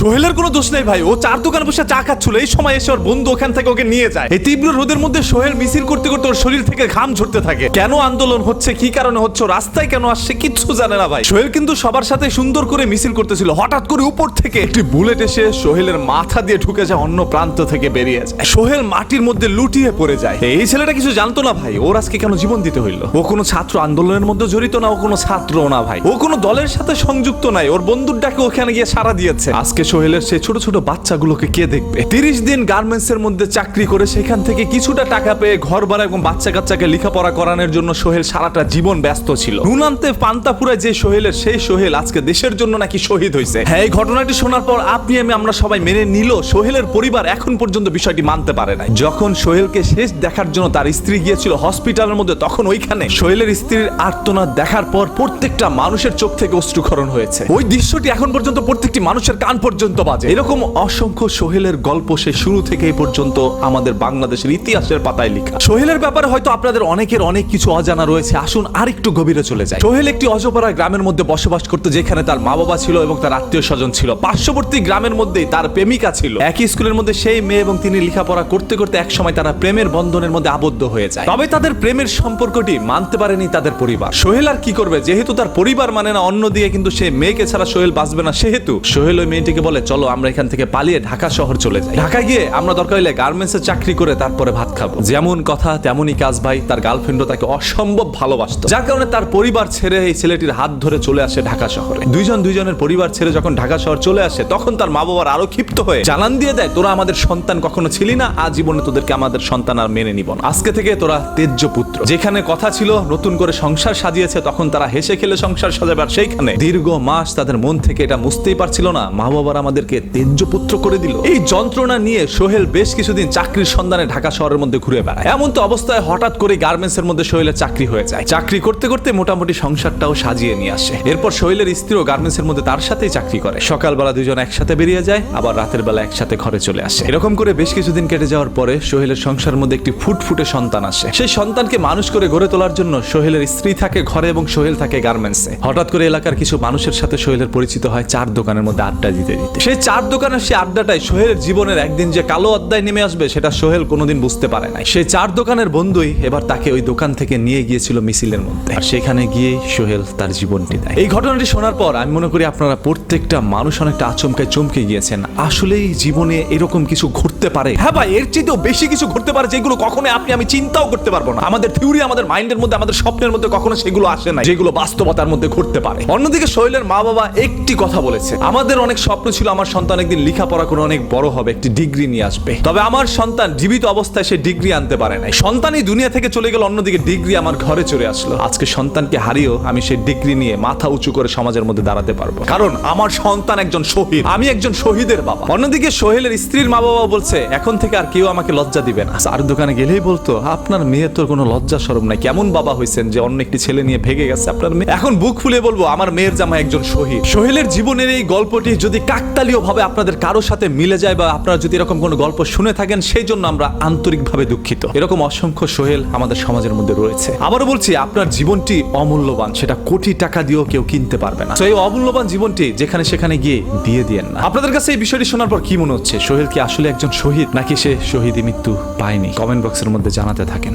সোহেলের কোনো দোষ নেই ভাই, ও চার দোকানে বসে চা খাচ্ছিল, এই সময় এসে ওর বন্ধু ওখান থেকে ওকে নিয়ে যায়। এই তীব্র রোদের মধ্যে সোহেল মিছিল করতে করতে ওর শরীর থেকে ঘাম ঝরতে থাকে। কেন আন্দোলন হচ্ছে, কি কারণে হচ্ছে রাস্তায় কেন আসছে, কিচ্ছু জানে না ভাই। সোহেল কিন্তু সবার সাথে সুন্দর করে মিছিল করতেছিল, হঠাৎ করে উপর থেকে একটি বুলেট এসে সোহেলের মাথা দিয়ে ঢুকে যায়, অন্য প্রান্ত থেকে বেরিয়ে যায়। সোহেল মাটির মধ্যে লুটিয়ে পড়ে যায়। এই ছেলেটা কিছু জানতো না ভাই, ওর আজকে কেন জীবন দিতে হইল? ও কোনো ছাত্র আন্দোলনের মধ্যে জড়িত না, ও কোনো ছাত্র না ভাই। ও কোনো দলের সাথে সংযুক্ত নাই, ওর বন্ধুর ডাকে ওখানে গিয়ে সারা দিয়েছে। আজকে সোহেলের সেই ছোট ছোট বাচ্চাগুলোকে কে দেখবে? তিরিশ দিন গার্মেন্টস এর মধ্যে চাকরি করে সেখান থেকে কিছুটা টাকা পেয়ে ঘর ভাড়া এবং বাচ্চা কাচ্চাকে লেখাপড়া করানোর জন্য সোহেল সারাটা জীবন ব্যস্ত ছিল। নুনান্তে পান্তাপুরায় যে সোহেলের, সেই সোহেল আজকে দেশের জন্য নাকি শহীদ হয়েছে। হ্যাঁ এই ঘটনাটি শোনার পর আপনি আমি আমরা সবাই মেনে নিল, সোহেলের পরিবার এখন পর্যন্ত বিষয়টি মানতে পারে নাই। যখন সোহেলকে শেষ দেখার জন্য তার স্ত্রী গিয়েছিল হসপিটালের মধ্যে, তখন ওইখানে সোহেলের স্ত্রীর আর্তনাদ দেখার পর প্রত্যেকটা মানুষের চোখ থেকে অশ্রুক্ষরণ হয়েছে। ওই দৃশ্যটি এখন পর্যন্ত প্রত্যেকটি মানুষের কান পর্যন্ত বাজে। এরকম অসংখ্য সোহেলের গল্প সে শুরু থেকে এই পর্যন্ত আমাদের বাংলাদেশের ইতিহাসের পাতায় লেখা। সোহেলের ব্যাপারে হয়তো আপনাদের অনেকের অনেক কিছু অজানা রয়েছে। আসুন আরেকটু গভীরে চলে যায় সোহেল একটি অজপাড়া গ্রামের মধ্যে বসবাস করতে যেখানে তার মা বাবা ছিল এবং তার আত্মীয় স্বজন ছিল। পার্শ্ববর্তী গ্রামের মধ্যেই তার প্রেমিকা ছিল। একই স্কুলের মধ্যে সেই মেয়ে এবং তিনি লেখাপড়া করতে করতে এক সময় তারা প্রেমের বন্ধনের মধ্যে আবদ্ধ হয়ে যায়। তবে তাদের প্রেমের সম্পর্কটি মানতে পারেনি তাদের পরিবার। সোহেল আর কি করবে? যেহেতু তার পরিবার মানে না অন্য দিয়ে কিন্তু সে মেয়েকে ছাড়া সোহেল বাঁচবে না। সেহেতু সোহেল ওই মেয়েটিকে বলে, চলো, আমরা এখান থেকে পালিয়ে ঢাকা শহর চলে যাই। ঢাকা গিয়ে আমরা দরকার হলে গার্মেন্টস চাকরি করে তারপরে ভাত খাব। যেমন কথা, তেমনই কাজ ভাই, তার গার্লফ্রেন্ডও তাকে অসম্ভব ভালোবাসতো। যার কারণে তার পরিবার ছেড়ে এই ছেলেটির হাত ধরে চলে আসে ঢাকা শহরে। দুইজন দুইজনের পরিবার ছেড়ে যখন ঢাকা শহর চলে আসে, তখন তার মা বাবার আরও ক্ষিপ্ত হয়ে জানান দিয়ে দেয়, তোরা আমাদের সন্তান কখনো ছিলি না? আজীবনে তোদেরকে আমাদের সন্তান আর মেনে নিব না। আজকে থেকে তোরা তেজ্য পুত্র। যেখানে কথা ছিল, নতুন করে সংসার সাজিয়েছে, তখন তারা হেসে খেলে সংসার সাজাবার সেইখানে দীর্ঘ মাস তাদের মন থেকে এটা মুছতেই পারছিল না। মা বাবার আমাদেরকে তেজ্য পুত্র করে দিল। এই যন্ত্রণা নিয়ে সোহেল বেশ কিছুদিন চাকরির সন্ধানে ঢাকা শহরের মধ্যে ঘুরে বেড়ায়। এমন তো অবস্থায় হঠাৎ করে গার্মেন্টস এর মধ্যে সোহেলের চাকরি হয়ে যায়। চাকরি করতে করতে মোটামুটি সংসারটাও সাজিয়ে নিয়ে আসে। এরপর সোহেলের স্ত্রীও গার্মেন্টস এর মধ্যে তার সাথেই চাকরি করে। সকালবেলা দুজন একসাথে বেরিয়ে যায়, আবার রাতের বেলা একসাথে ঘরে চলে আসে। এরকম করে বেশ কিছুদিন কেটে যাওয়ার পরে সোহেলের সংসারের মধ্যে একটি ফুটফুটে সন্তান আসে। সেই সন্তানকে মানুষ করে গড়ে তোলার জন্য সোহেলের স্ত্রী থাকে ঘরে এবং সোহেল থাকে গার্মেন্টসে। হঠাৎ করে এলাকার কিছু মানুষের সাথে সোহেলের পরিচিত হয় চার দোকানের মধ্যে আড্ডা দিতে দিতে। সেই চার দোকানের সেই আড্ডাটাই সোহেলের জীবনের একদিন যে কালো অধ্যায় নেমে আসবে সেটা সোহেল কোনোদিন বুঝতে পারে নাই। সেই চার দোকানের বন্ধুই এবার তাকে ওই দোকান থেকে নিয়ে গিয়েছিল মিছিলের মধ্যে। আর সেখানে গিয়ে সোহেল তার জীবনটি দেয়। এই ঘটনাটি শোনার পর আমি মনে করি আপনারা প্রত্যেকটা মানুষ অনেকটা আচমকায় চমকে গিয়েছেন। আসলেই জীবনে এরকম কিছু ঘটতে পারে? হ্যাঁ ভাই এর চেয়েও বেশি কিছু ঘটতে পারে যেগুলো কখনো আপনি আমি চিন্তাও করতে পারব না। আমাদের থিওরি আমাদের মাইন্ডের মধ্যে আমাদের স্বপ্নের মধ্যে কখনো সেগুলো আসে না যেগুলো বাস্তবতার মধ্যে ঘটতে পারে। অন্যদিকে সোহেলের মা বাবা একটি কথা বলেছে। আমাদের অনেক স্বপ্ন ছিল আমার সন্তান একদিন লেখাপড়া করে অনেক বড় হবে, একটি ডিগ্রি নিয়ে আসবে। তবে আমার সন্তান জীবিত অবস্থায় সে ডিগ্রি আনতে পারে নাই। সন্তানই দুনিয়া থেকে চলে গেল, অন্যদিকে ডিগ্রি আমার ঘরে চলে আসলো। আজকে সন্তানকে হারিয়েও আমি সেই ডিগ্রি নিয়ে মাথা উঁচু করে সমাজের মধ্যে দাঁড়াতে পারব। কারণ আমার সন্তান একজন শহীদ, আমি একজন শহীদের বাবা। অন্যদিকে সোহেলের স্ত্রীর মা বাবা বলছে, এখন থেকে আর কেউ আমাকে লজ্জা দিবে না। আর দোকানে গেলেই বলতো, আপনার মেয়ের তোর কোনো লজ্জা সরম নাই। কেমন বাবা হয়েছেন যে অন্য একটি ছেলে নিয়ে ভেগে গেছে আপনার মেয়ে? এখন বুক ফুলে বলব, আমার মেয়ের জামা একজন শহীদ। সোহেলের জীবনের এই গল্পটি যদি কাকতালীয় ভাবে আপনাদের কারোর সাথে মিলে যায় বা আপনারা যদি এরকম কোনো গল্প শুনে থাকেন, সেই জন্য আমরা আন্তরিকভাবে দুঃখিত। এরকম অসংখ্য সোহেল আমাদের সমাজের মধ্যে রয়েছে। আবারও বলছি, আপনার জীবনটি অমূল্যবান, সেটা কোটি টাকা দিয়েও কেউ কিনতে পারবে না। তো এই অমূল্যবান জীবনটি যেখানে সেখানে গিয়ে দিয়ে দিয়েন না। আপনাদের কাছে এই বিষয়টি শোনার পর কি মনে হচ্ছে? সোহেল কি আসলে একজন শহীদ, নাকি সে শহীদ মৃত্যু পায়নি? কমেন্ট বক্সের মধ্যে জানাতে থাকেন।